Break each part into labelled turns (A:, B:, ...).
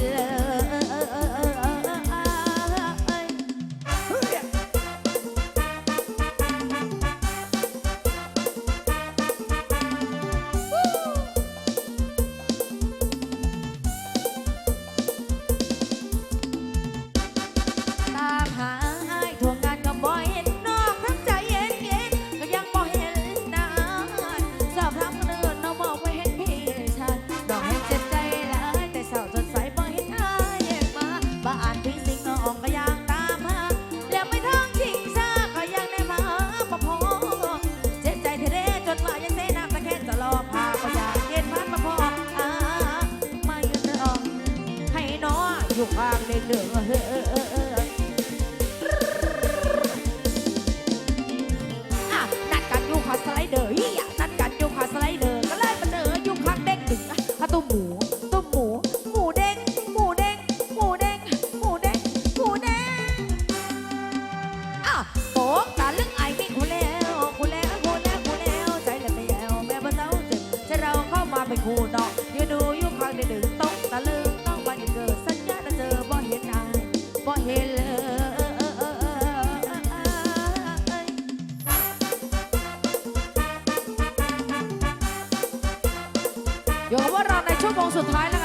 A: Yeah. เด้อ 他说他ท้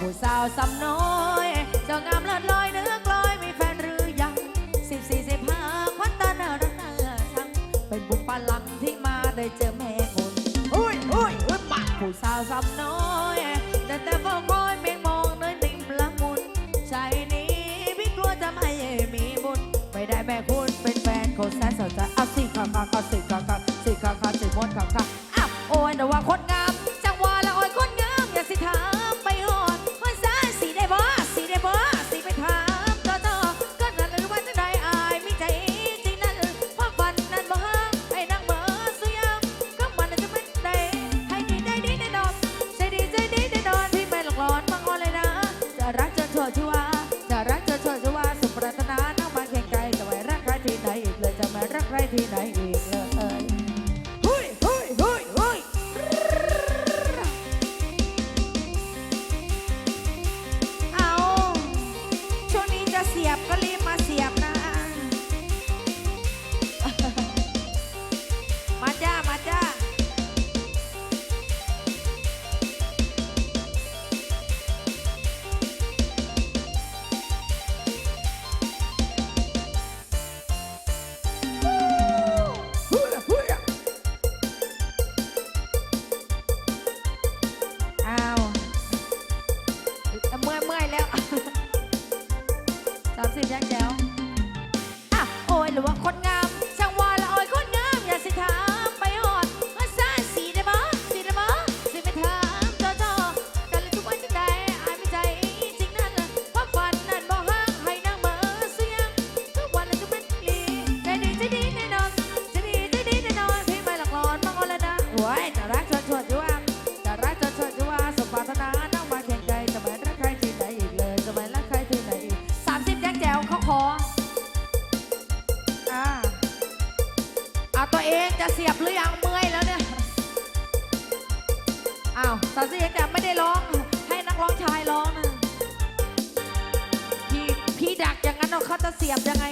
A: ผู้สาวสำน้อยเจ้างามเลิศลอยเนื้อกลอยมีแฟนหรือยังสิบสี่สิบห้าควันตาหน้ารักหน้าสังเป็นบุคคลลังที่มาได้เจอแม่คนอุ้ยอุ้ยอุ้ยปาผู้สาวสำน้อยแต่แต่เฝ้าคอยเมงมองน้อยนิ่งปละมุนใจนี้พี่กลัวจะไม่มีบุญไม่ได้แม่คุณเป็นแฟนคนแสนสนใจเอาสิข้าข้าข้าสิข้าข้าสิข้าข้าสิมดข้าข้าอ้าวโอ้ยแต่ว่าคนงามจังหวะละอ่อยคนงามอย่าสิท้า มารักใครที่ไหนอีกเลย จะเสียบหรือยังเมื่อยแล้วเนี่ย อ้าวสาวซี่ยังไม่ได้ร้องให้นักร้องชายร้องนะพี่พี่ดักอย่างนั้นเขาจะเสียบยังไง